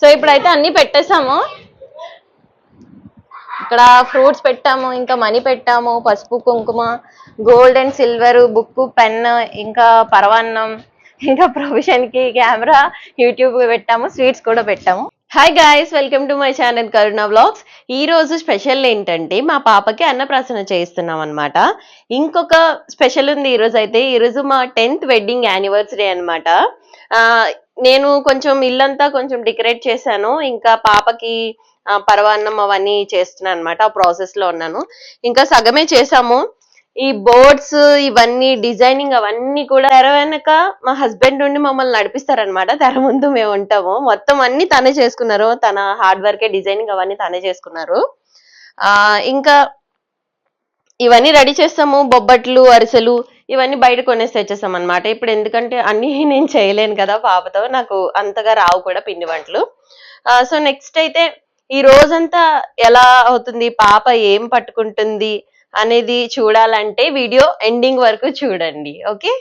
So ఇప్పుడైతే అన్ని పెట్టేసాము ఇక్కడ ఫ్రూట్స్ పెట్టాము ఇంకా మనీ పెట్టాము పసుపు కుంకుమ gold and silver book pen ఇంకా పరవాన్నం ఇంకా ప్రొఫెషన్కి కెమెరా యూట్యూబ్ పెట్టాము స్వీట్స్ కూడా పెట్టాము. Hi guys welcome to my channel Karuna blogs ఈ రోజు స్పెషల్ ఏంటంటే మా పాపకి అన్నప్రాసన చేయిస్తున్నాం అనమాట ఇంకొక స్పెషల్ ఉంది ఈరోజు అయితే. ఈరోజు మా టెన్త్ వెడ్డింగ్ యానివర్సరీ అనమాట నేను కొంచెం ఇల్లంతా కొంచెం డెకరేట్ చేశాను. ఇంకా పాపకి ఆ, పరవాన్నం అవన్నీ చేస్తున్నాను అనమాట ఆ ప్రాసెస్లో ఉన్నాను. ఇంకా సగమే చేసాము ఈ బోర్డ్స్ ఇవన్నీ డిజైనింగ్ అవన్నీ కూడా తెర వెనక మా హస్బెండ్ ఉండి మమ్మల్ని నడిపిస్తారనమాట తెర ముందు మేము ఉంటాము. మొత్తం అన్ని తనే చేసుకున్నారు. తన హార్డ్ వర్క్ డిజైనింగ్ అవన్నీ తనే చేసుకున్నారు. ఆ ఇంకా ఇవన్నీ రెడీ చేస్తాము. బొబ్బట్లు అరిసెలు ఇవన్నీ బయట కొనేసి తెచ్చేస్తాం అనమాట ఇప్పుడు ఎందుకంటే అన్నీ నేను చేయలేను కదా పాపతో. నాకు అంతగా రావు కూడా పిండి వంటలు. సో నెక్స్ట్ అయితే ఈ రోజంతా ఎలా అవుతుంది? పాప ఏం పట్టుకుంటుంది? అనేది చూడాలంటే వీడియో ఎండింగ్ వరకు చూడండి ఓకే?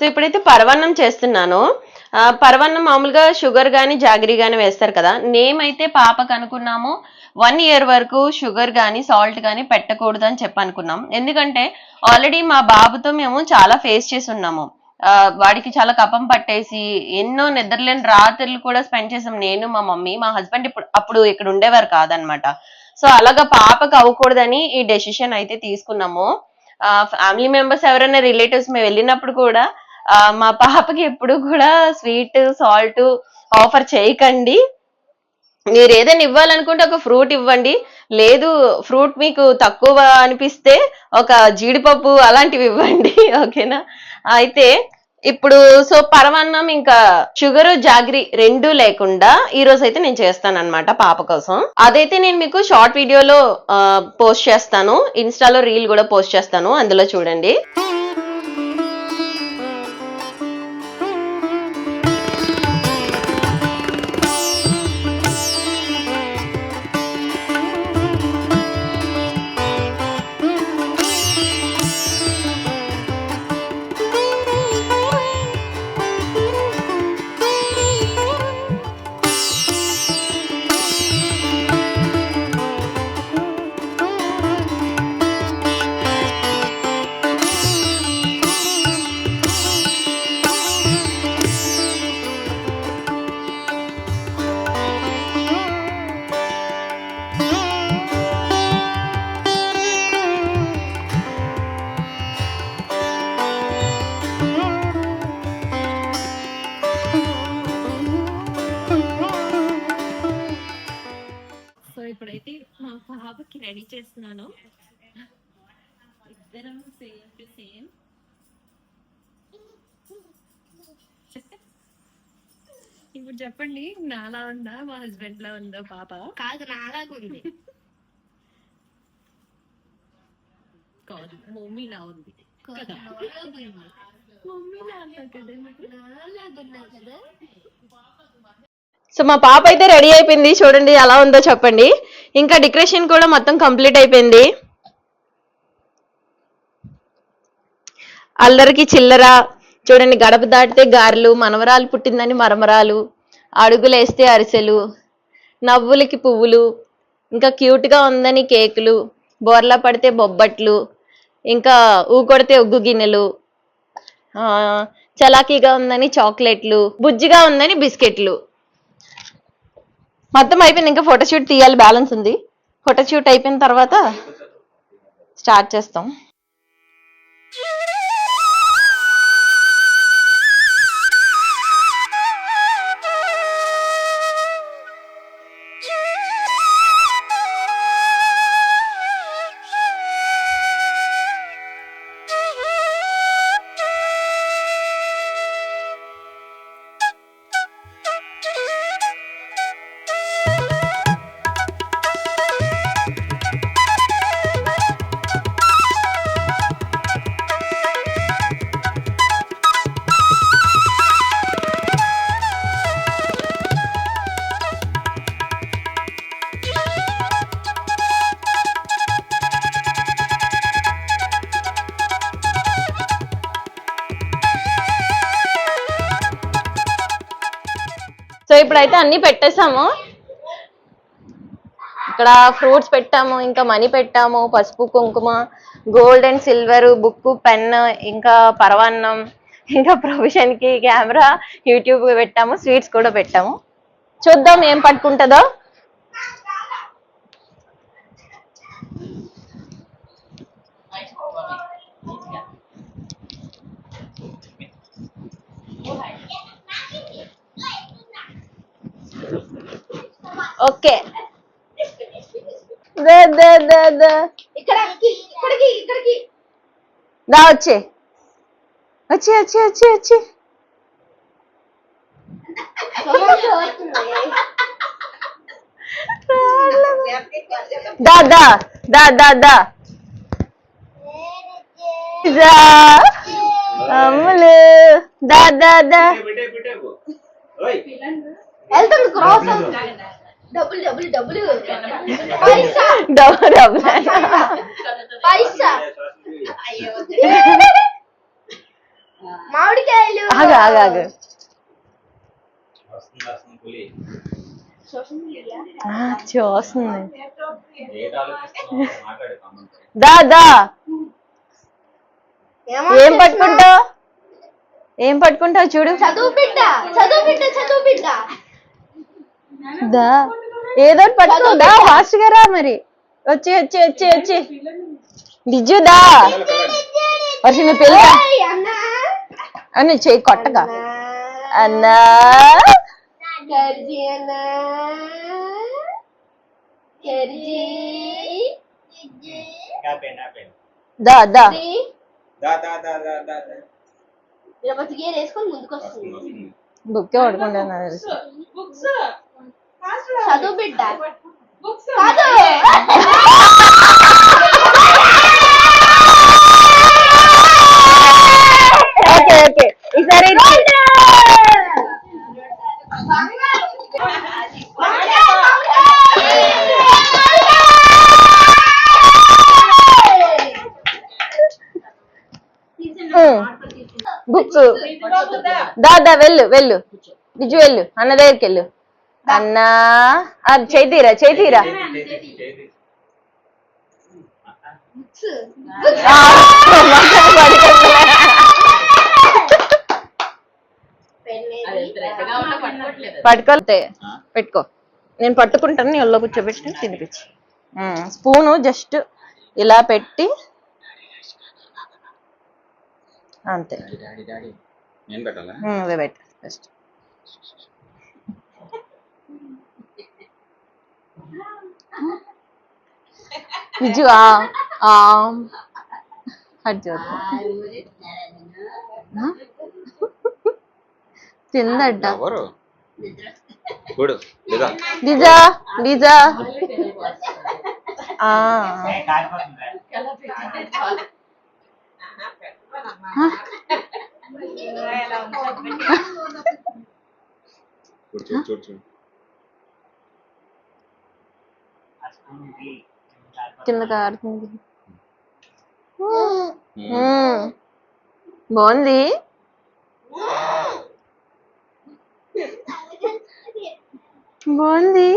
సో ఇప్పుడైతే పరవన్నం చేస్తున్నాను. ఆ, పరవన్నం మామూలుగా షుగర్ కానీ జాగరీ కానీ వేస్తారు కదా. నేమైతే పాపకు అనుకున్నాము వన్ ఇయర్ వరకు షుగర్ కానీ సాల్ట్ కానీ పెట్టకూడదు అని చెప్పనుకున్నాం. ఎందుకంటే ఆల్రెడీ మా బాబుతో మేము చాలా ఫేస్ చేసి ఉన్నాము. వాడికి చాలా కపం పట్టేసి ఎన్నో నిద్రలేని రాత్రులు కూడా స్పెండ్ చేసాం. నేను మా మమ్మీ మా హస్బెండ్ ఇప్పుడు అప్పుడు ఇక్కడ ఉండేవారు కాదనమాట. సో అలాగా పాపకు అవ్వకూడదని ఈ డెసిషన్ అయితే తీసుకున్నాము. ఫ్యామిలీ మెంబర్స్ ఎవరైనా రిలేటివ్స్ మేము వెళ్ళినప్పుడు కూడా మా పాపకి ఎప్పుడు కూడా స్వీట్ సాల్ట్ ఆఫర్ చేయకండి. మీరు ఏదైనా ఇవ్వాలనుకుంటే ఒక ఫ్రూట్ ఇవ్వండి. లేదు ఫ్రూట్ మీకు తక్కువ అనిపిస్తే ఒక జీడిపప్పు అలాంటివి ఇవ్వండి ఓకేనా? అయితే ఇప్పుడు సో పరమాన్నం ఇంకా షుగర్ జాగ్రీ రెండు లేకుండా ఈ రోజు అయితే నేను చేస్తాను పాప కోసం. అదైతే నేను మీకు షార్ట్ వీడియోలో పోస్ట్ చేస్తాను. ఇన్స్టాలో రీల్ కూడా పోస్ట్ చేస్తాను. అందులో చూడండి. పాపకి రెడీ చేస్తున్నాను. ఇద్దరం సేమ్ టు సేమ్. ఇప్పుడు చెప్పండి నాలా ఉందా మా హస్బెండ్ లా ఉందా పాప? కాదు మమ్మీలా ఉంది. కదా మరి. నాలాగున్నా కదా? సో మా పాప అయితే రెడీ అయిపోయింది. చూడండి ఎలా ఉందో చెప్పండి. ఇంకా డెకరేషన్ కూడా మొత్తం కంప్లీట్ అయిపోయింది. అల్లరికి చిల్లర చూడండి గడప దాటితే గారెలు మనవరాలు పుట్టిందని మరమరాలు అడుగులేస్తే అరిసెలు నవ్వులకి పువ్వులు ఇంకా క్యూట్గా ఉందని కేకులు బోర్లా పడితే బొబ్బట్లు ఇంకా ఊ కొడితే ఉగ్గు గిన్నెలు చలాకీగా ఉందని చాక్లెట్లు బుజ్జిగా ఉందని బిస్కెట్లు. మొత్తం అయిపోయింది. ఇంకా ఫోటోషూట్ తీయాలి. బ్యాలెన్స్ ఉంది. ఫోటోషూట్ అయిపోయిన తర్వాత స్టార్ట్ చేస్తాం. ఇప్పుడైతే అన్ని పెట్టేసాము ఇక్కడ ఫ్రూట్స్ పెట్టాము ఇంకా మనీ పెట్టాము పసుపు కుంకుమ gold and silver book pen ఇంకా పరవాన్నం ఇంకా ప్రొఫెషన్కి కి కెమెరా యూట్యూబ్ పెట్టాము స్వీట్స్ కూడా పెట్టాము. చూద్దాం ఏం పట్టుకుంటుందో. ఓకే. దా దా దా దా. ఇక్కడికి ఇక్కడికి ఇక్కడికి. దా వచ్చే. వచ్చి వచ్చి వచ్చి వచ్చి. దా దా దా దా దా. దా అమ్ములు. దా దా దా. వెళ్తుంది క్రాస్ డబ్బులు డబ్బులు డబ్బులు పైసా డబ్బు డబ్బు పైసా మామిడికాయలు. ఆగు ఆగు ఆగు. చూస్తుంది. దా దా. ఏం పట్టుకుంటావు? ఏం పట్టుకుంటావు చూడు. చదువు బిడ్డ చదువు బిడ్డ చదువు బిడ్డ. దా. ఏదో ఒకటి పట్టుకో దా ఫాస్ట్గా రా మరి. వచ్చి వచ్చి వచ్చి వచ్చి. బిజ్జు దా. వర్షం నువ్వు పిల్ల అని చెయ్యి కొట్టక. అన్నా. దా దా. బుక్కే పడుకుంటా నాకు తెలుసు. చదువు బిడ్డ కాదు. Okay okay. ఈసారి బుక్ దా దా వెళ్ళు వెళ్ళు. బిజు వెళ్ళు. అన్న దగ్గరికి వెళ్ళు. అన్నా. అది చేతిరా చేతిరా. చేతి చేతి పట్టుకోతే పెట్టుకో. నేను పట్టుకుంటాను నీ ఒళ్ళో కూర్చోబెట్టి తినిపించి. స్పూను జస్ట్ ఇలా పెట్టి అంతే. పెట్టాలా? ఉమ్, ఇవే పెట్టు జస్ట్ బిజు ఆ ఆ అటు చూద్దాం ఆ? తిందట ఎవరు చూడు లేదా లిజా లిజా ఆ చూడు చూడు చూడు చూడు కింద కారుతుంది మ్మ్. బాగుంది? బాగుంది?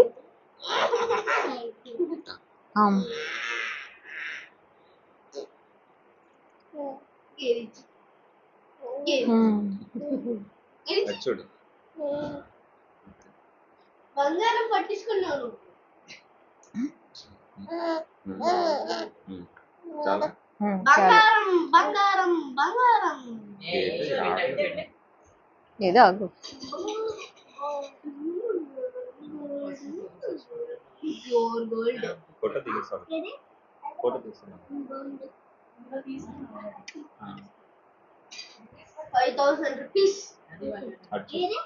చూడు. బంగారం పట్టించుకున్నాను. చాలా మ్మ్. చాలు బంగారం బంగారం బంగారం ఏంటి ఆగు. ఏదో ఆగు ప్యూర్ గోల్డ్ ఫోటో తీస్తాను ఫోటో తీస్తున్నాను ఫైవ్ థౌసండ్ రూపీస్ అటు చూడు.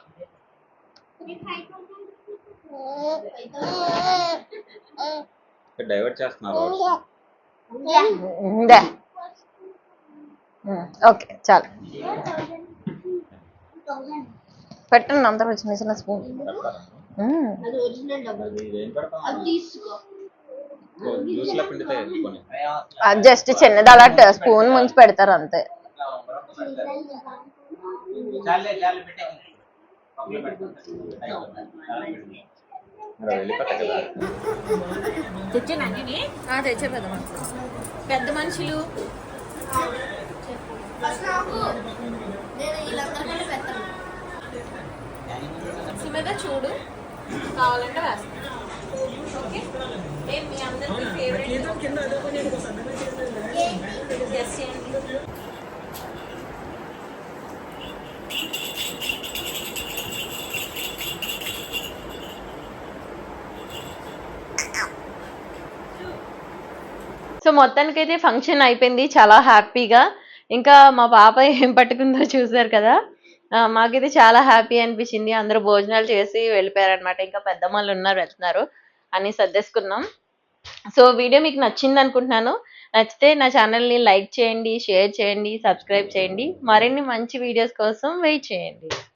డైవర్ట్ చేస్తున్నారు ఓకే చాలు. పెట్టండి అందరూ చిన్న చిన్న స్పూన్. జస్ట్ చిన్నది అలా స్పూన్ ముంచి పెడతారు అంతే. తెచ్చాను అన్నీ తెచ్చే పెద్ద మనుషులు. పెద్ద మనుషులు? సుమేధ చూడు. కావాలంటే వేస్తాను ఓకే? మీ అందరికీ ఫేవరెట్ చేయండి సో మొత్తానికైతే ఫంక్షన్ అయిపోయింది. చాలా హ్యాపీగా. ఇంకా మా పాప ఏం పట్టుకుందో చూసారు కదా? మాకైతే చాలా హ్యాపీ అనిపించింది. అందరూ భోజనాలు చేసి వెళ్ళిపోయారనమాట ఇంకా పెద్దమ్మలు ఉన్నారు వెళ్తున్నారు అని సర్దేసుకున్నాం. సో వీడియో మీకు నచ్చింది అనుకుంటున్నాను. నచ్చితే నా ఛానల్ని లైక్ చేయండి షేర్ చేయండి సబ్స్క్రైబ్ చేయండి. మరిన్ని మంచి వీడియోస్ కోసం వెయిట్ చేయండి.